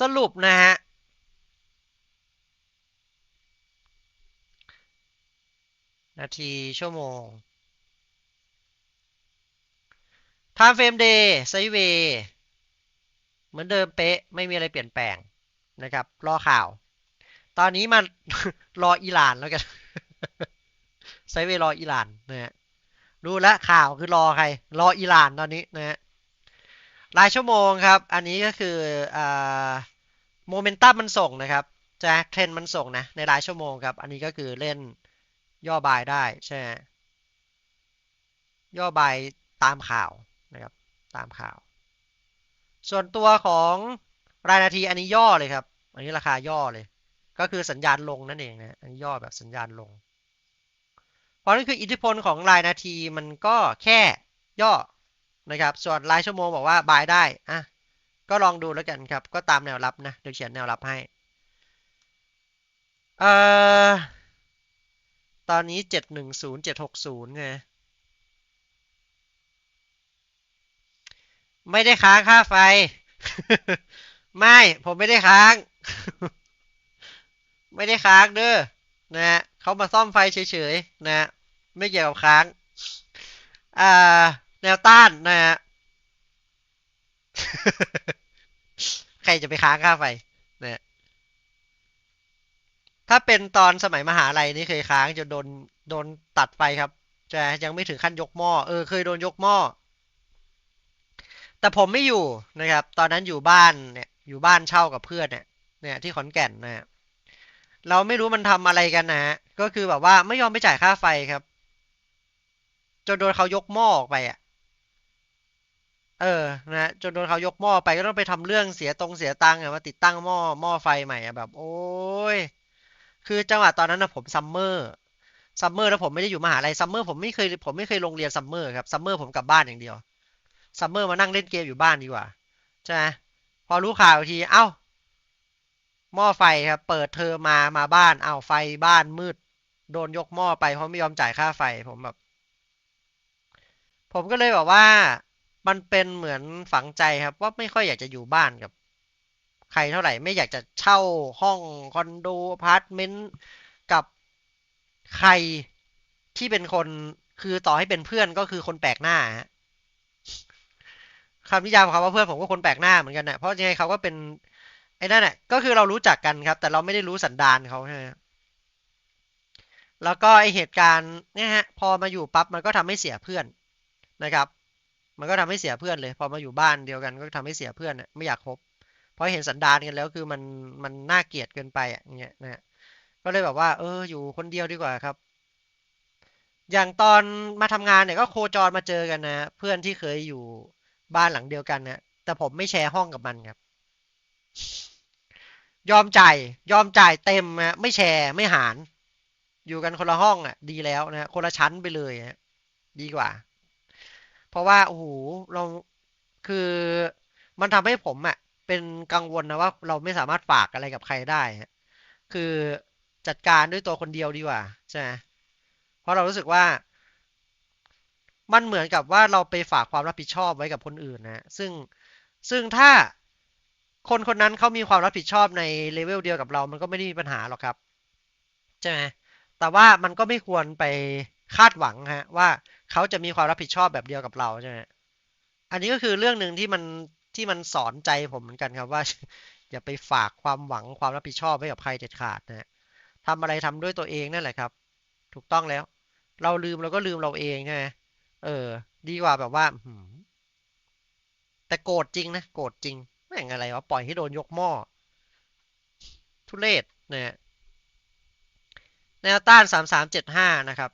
สรุปนะฮะนาทีชั่วโมง time frame day sideway เหมือนเดิมเป๊ะ ไม่มีอะไรเปลี่ยนแปลงนะครับ รอข่าว ตอนนี้มารออิหร่านแล้วกันไซเวรออิหร่านนะฮะรู้แล้วข่าวคือรอใคร รออิหร่านตอนนี้นะฮะ รายชั่วโมงครับ อันนี้ก็คืออโมเมนตัมมันส่งนะครับจะเทรนมันส่งนะในรายชั่วโมงครับ อันนี้ก็คือเล่นย่อบายได้ใช่ไหมย่อบายตามข่าวนะครับตามข่าว ส่วนตัวของรายนาทีอันนี้ย่อเลยครับ อันนี้ราคาย่อเลย ก็คือสัญญาณลงนั่นเองนะอันนี้ย่อแบบสัญญาณลง เพราะนั่นคืออิทธิพลของรายนาทีมันก็แค่ย่อ นะครับ ส่วนรายชั่วโมงบอกว่าบายได้อะก็ลองดูแล้วกันครับ ก็ตามแนวรับนะเดี๋ยวเขียนแนวรับให้เอ่อตอนนี้เจ็ดหนึ่งศูนย์เจ็ดหกศูนย์ไงไม่ได้ค้างค่าไฟ ไม่ ผมไม่ได้ค้าง ไม่ได้ค้างเด้อนะฮะเขามาซ่อมไฟเฉยๆนะฮะไม่เกี่ยวกับค้าง อ่า แนวต้านนะฮะ ใครจะไปค้างค่าไฟนะถ้าเป็นตอนสมัยมหาลัยนี่เคยค้างจนโดนโดนตัดไฟครับ จะยังไม่ถึงขั้นยกหม้อ เออ เคยโดนยกหม้อ แต่ผมไม่อยู่นะครับ ตอนนั้นอยู่บ้านเนี่ย อยู่บ้านเช่ากับเพื่อนเนี่ย เนี่ยที่ขอนแก่นนะฮะเราไม่รู้มันทำอะไรกันนะฮะ ก็คือแบบว่าไม่ยอมไปจ่ายค่าไฟครับ จนโดนเขายกหม้อออกไปอะ เออนะจนโดนเขายกหม้อไปก็ต้องไปทำเรื่องเสียตรงเสียตังค์มาติดตั้งหม้อหม้อไฟใหม่อะแบบ โอ้ยคือจังหวะตอนนั้นนะผมซัมเมอร์ซัมเมอร์แล้วผมไม่ได้อยู่มหาลัยซัมเมอร์ผมไม่เคยผมไม่เคยลงเรียนซัมเมอร์ครับซัมเมอร์ผมกลับบ้านอย่างเดียวซัมเมอร์มานั่งเล่นเกมอยู่บ้านดีกว่าใช่ไหมพอรู้ข่าวทีเอ้าหม้อไฟครับเปิดเทอมมามาบ้านเอ้าไฟบ้านมืด โดนยกหม้อไปเพราะไม่ยอมจ่ายค่าไฟผมแบบ ผมก็เลยบอกว่า มันเป็นเหมือนฝังใจครับว่าไม่ค่อยอยากจะอยู่บ้านกับ ใครเท่าไหร่ไม่อยากจะเช่าห้องคอนโดอพาร์ตเมนต์กับใครที่เป็นคนคือต่อให้เป็นเพื่อนก็คือคนแปลกหน้าคำนิยามของเขาว่าเพื่อนผมก็คนแปลกหน้าเหมือนกันนะเพราะยังไงเขาก็เป็นไอ้นั่นแหละก็คือเรารู้จักกันครับ แต่เราไม่ได้รู้สันดานเขาใช่ไหมแล้วก็ไอเหตุการณ์เนี่ยฮะ พอมาอยู่ปั๊บมันก็ทำให้เสียเพื่อนนะครับ มันก็ทำให้เสียเพื่อนเลย พอมาอยู่บ้านเดียวกันก็ทำให้เสียเพื่อนไม่อยากคบเพราะเห็นสันดานกันแล้วคือมันมันน่าเกลียดเกินไปอะอย่างเงี้ยนะฮะก็เลยแบบว่า เออ อยู่คนเดียวดีกว่าครับ อย่างตอนมาทำงานเนี่ยก็โคจรมาเจอกันนะเพื่อนที่เคยอยู่บ้านหลังเดียวกันนะแต่ผมไม่แชร์ห้องกับมันครับ ยอมจ่ายยอมจ่ายเต็มนะไม่แชร์ไม่หาร อยู่กันคนละห้องอะ ดีแล้วนะคนละชั้นไปเลยฮะดีกว่า เพราะว่าโอ้โหเราคือมันทำให้ผมอะ เป็นกังวลนะว่าเราไม่สามารถฝากอะไรกับใครได้ คือจัดการด้วยตัวคนเดียวดีกว่าใช่ไหมเพราะเรารู้สึกว่า มันเหมือนกับว่าเราไปฝากความรับผิดชอบไว้กับคนอื่นนะ ซึ่งซึ่งถ้าคนคนนั้นเขามีความรับผิดชอบในเลเวลเดียวกับเรา มันก็ไม่ได้มีปัญหาหรอกครับ ใช่ไหมแต่ว่ามันก็ไม่ควรไปคาดหวังฮะว่า เขาจะมีความรับผิดชอบแบบเดียวกับเราใช่ไหมอันนี้ก็คือเรื่องหนึ่งที่มันที่มันสอนใจผมเหมือนกันครับว่า อย่าไปฝากความหวังความรับผิดชอบไว้กับใครเด็ดขาดนะฮะทำอะไรทำด้วยตัวเองนั่นแหละครับ ถูกต้องแล้ว เราลืมเราก็ลืมเราเองใช่ไหมเออ ดีกว่าแบบว่าแต่โกรธจริงนะ โกรธจริงแม่งอะไรวะปล่อยให้โดนยกหม้อทุเรศนะแนวต้านสามสามเจ็ดห้านะครับ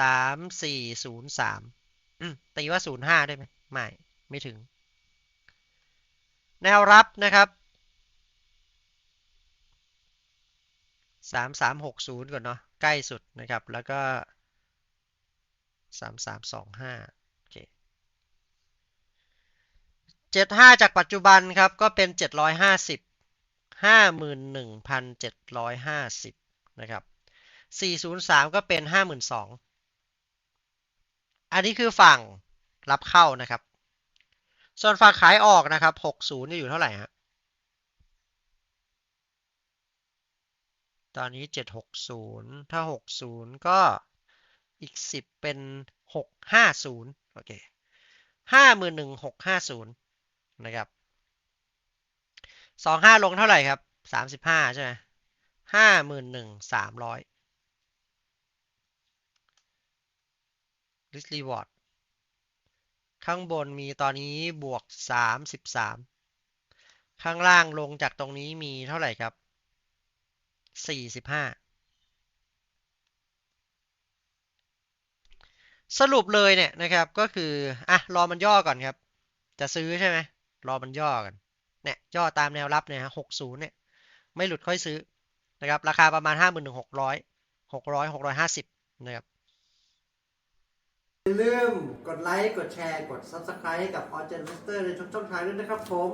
สามสี่ศูนย์สามตีว่าศูนย์ห้าได้ไหมไม่ ไม่ถึง แนวรับนะครับสามสามหกศูนย์ก่อนเนาะใกล้สุดนะครับ แล้วก็สามสามสองห้าโอเคเจ็ดห้าจากปัจจุบันครับ ก็เป็นเจ็ดร้อยห้าสิบห้าหมื่นหนึ่งพันเจ็ดร้อยห้าสิบนะครับสี่ศูนย์สามก็เป็นห้าหมื่นสองันนี้คือฝั่งรับเข้านะครับ ส่วนฝั่งขายออกนะครับ 60จะอยู่เท่าไหร่ฮะ ตอนนี้ 760 ถ้า 60 ก็อีก 10 เป็น 650 โอเค 51,650 นะครับ 25 ลงเท่าไหร่ครับ 35 ใช่ไหม51,300 ริสรีวอร์ดข้างบนมีตอนนี้บวก 33 ข้างล่างลงจากตรงนี้มีเท่าไหร่ครับ 45 สรุปเลยเนี่ยนะครับก็คือ อะ รอมันย่อก่อนครับ จะซื้อใช่ไหมรอมันย่อกันเนี่ยย่อตามแนวรับเนี่ยฮะหกศูนย์เนี่ย ไม่หลุดค่อยซื้อนะครับ ราคาประมาณห้าหมื่นหนึ่งหกร้อยหกร้อยหกร้อยห้าสิบนะครับ อย่าลืมกดไลค์ กดแชร์ กด Subscribe กับ o r g e n m a s t e r ในทุกช่องทางด้วยนะครับผม